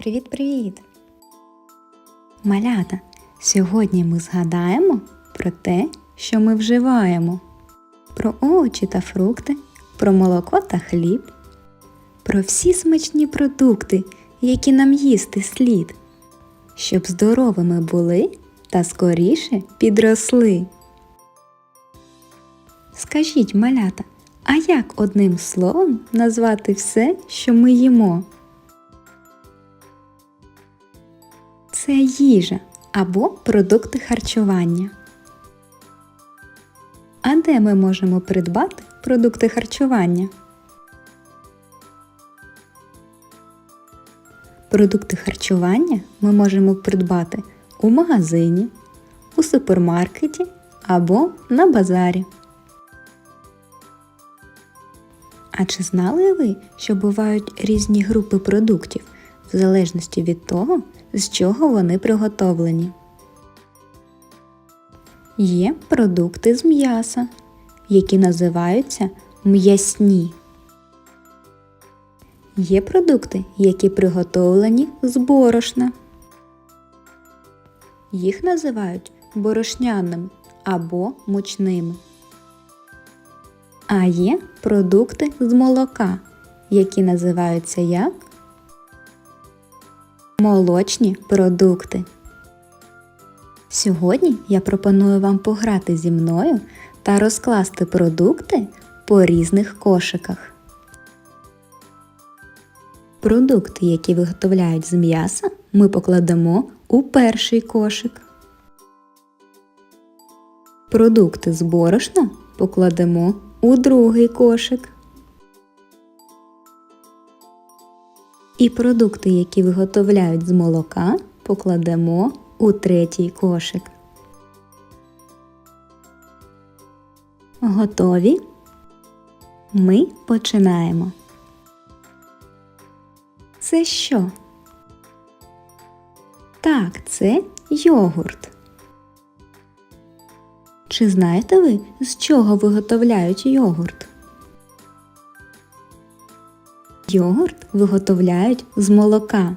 Привіт-привіт! Малята! Сьогодні ми згадаємо про те, що ми вживаємо, про овочі та фрукти, про молоко та хліб, про всі смачні продукти, які нам їсти слід, щоб здоровими були та скоріше підросли. Скажіть, малята, а як одним словом назвати все, що ми їмо? Це їжа або продукти харчування. А де ми можемо придбати продукти харчування? Продукти харчування ми можемо придбати у магазині, у супермаркеті або на базарі. А чи знали ви, що бувають різні групи продуктів в залежності від того, з чого вони приготовлені? Є продукти з м'яса, які називаються м'ясні. Є продукти, які приготовлені з борошна. Їх називають борошняними або мучними. А є продукти з молока, які називаються як молочні продукти. Сьогодні я пропоную вам пограти зі мною та розкласти продукти по різних кошиках. Продукти, які виготовляють з м'яса, ми покладемо у перший кошик. Продукти з борошна покладемо у другий кошик. І продукти, які виготовляють з молока, покладемо у третій кошик. Готові? Ми починаємо. Це що? Так, це йогурт. Чи знаєте ви, з чого виготовляють йогурт? Йогурт виготовляють з молока.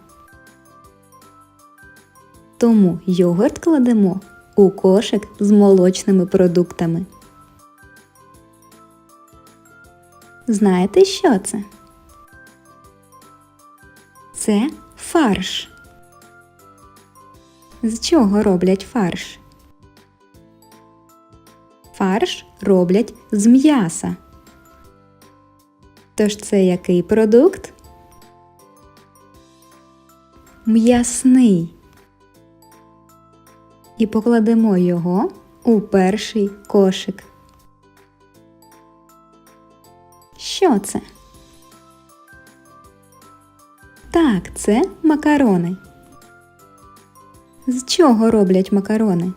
Тому йогурт кладемо у кошик з молочними продуктами. Знаєте, що це? Це фарш. З чого роблять фарш? Фарш роблять з м'яса. Тож це який продукт? М'ясний. І покладемо його у перший кошик. Що це? Так, це макарони. З чого роблять макарони?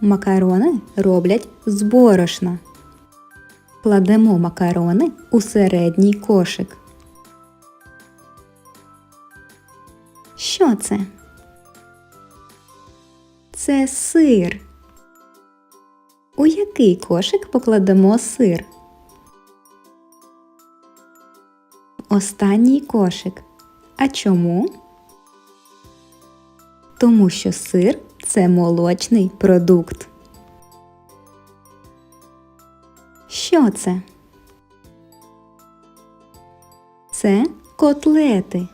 Макарони роблять з борошна. Кладемо макарони у середній кошик. Що це? Це сир. У який кошик покладемо сир? Останній кошик. А чому? Тому що сир це молочний продукт. Що це? Це котлети.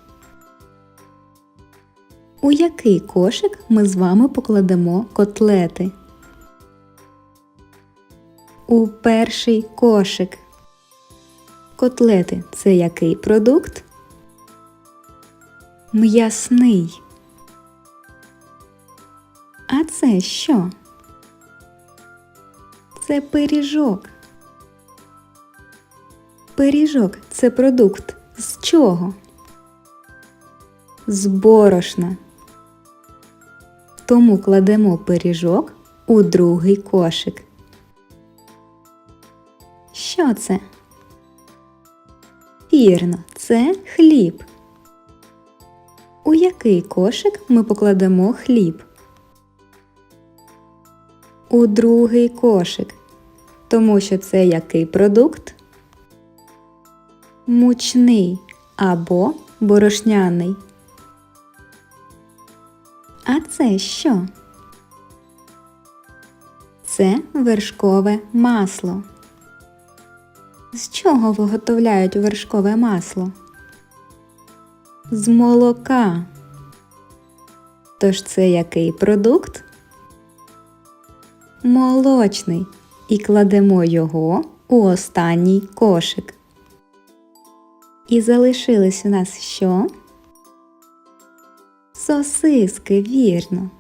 У який кошик ми з вами покладемо котлети? У перший кошик. Котлети це який продукт? М'ясний. А це що? Це пиріжок. Пиріжок це продукт з чого? З борошна. Тому кладемо пиріжок у другий кошик. Що це? Вірно, це хліб. У який кошик ми покладемо хліб? У другий кошик. Тому що це який продукт? Мучний або борошняний. А це що? Це вершкове масло. З чого виготовляють вершкове масло? З молока. Тож це який продукт? Молочний. І кладемо його у останній кошик. І залишились у нас що? Сосиски, вірно.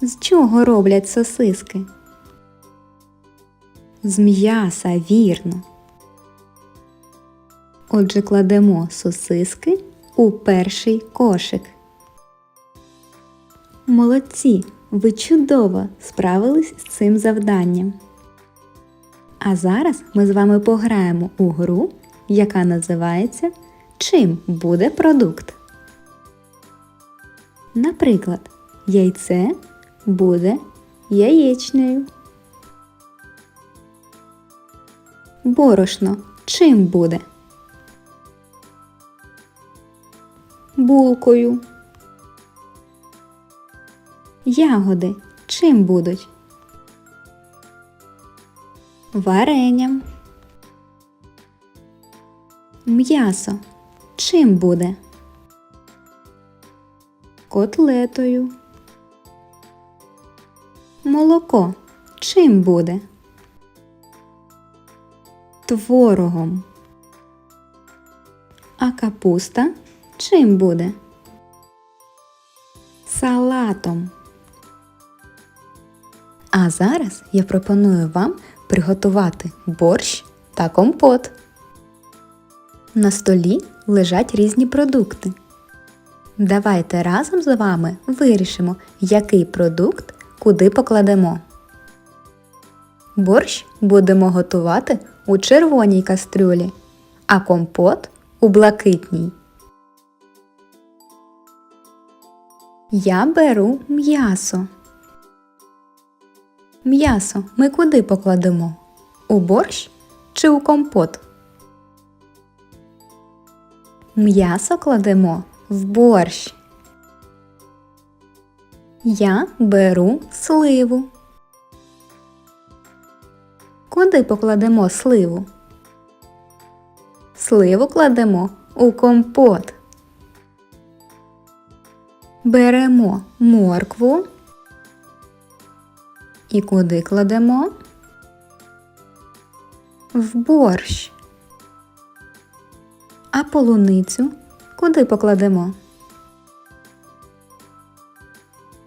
З чого роблять сосиски? З м'яса, вірно. Отже, кладемо сосиски у перший кошик. Молодці! Ви чудово справились з цим завданням. А зараз ми з вами пограємо у гру, яка називається Чим буде продукт. Наприклад, яйце буде яєчнею. Борошно чим буде? Булкою. Ягоди чим будуть? Варенням. М'ясо чим буде? Котлетою. Молоко чим буде? Творогом. А капуста чим буде? Салатом. А зараз я пропоную вам приготувати борщ та компот. На столі лежать різні продукти. Давайте разом з вами вирішимо, який продукт куди покладемо. Борщ будемо готувати у червоній кастрюлі, а компот у блакитній. Я беру м'ясо. М'ясо ми куди покладемо? У борщ чи у компот? М'ясо кладемо в борщ. Я беру сливу. Куди покладемо сливу? Сливу кладемо у компот. Беремо моркву. І куди кладемо? В борщ. А полуницю куди покладемо?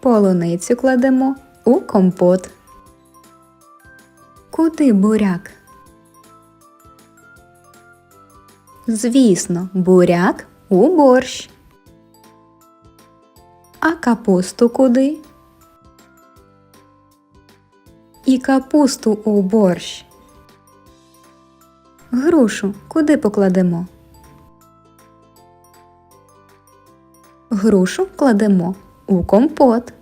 Полуницю кладемо у компот. Куди буряк? Звісно, буряк у борщ. А капусту куди? І капусту у борщ. Грушу куди покладемо? Грушу кладемо у компот.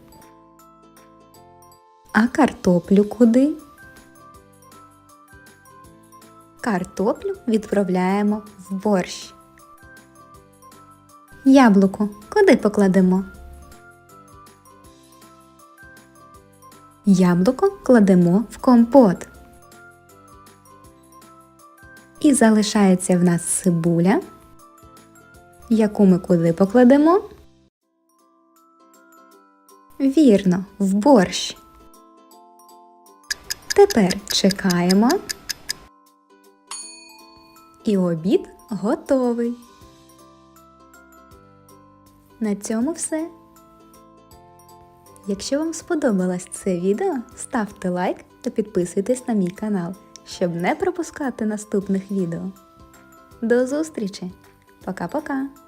А картоплю куди? Картоплю відправляємо в борщ. Яблуко куди покладемо? Яблуко кладемо в компот. І залишається в нас цибуля, яку ми куди покладемо? Вірно, в борщ. Тепер чекаємо. І обід готовий. На цьому все. Якщо вам сподобалось це відео, ставте лайк та підписуйтесь на мій канал, щоб не пропускати наступних відео. До зустрічі! Пока-пока!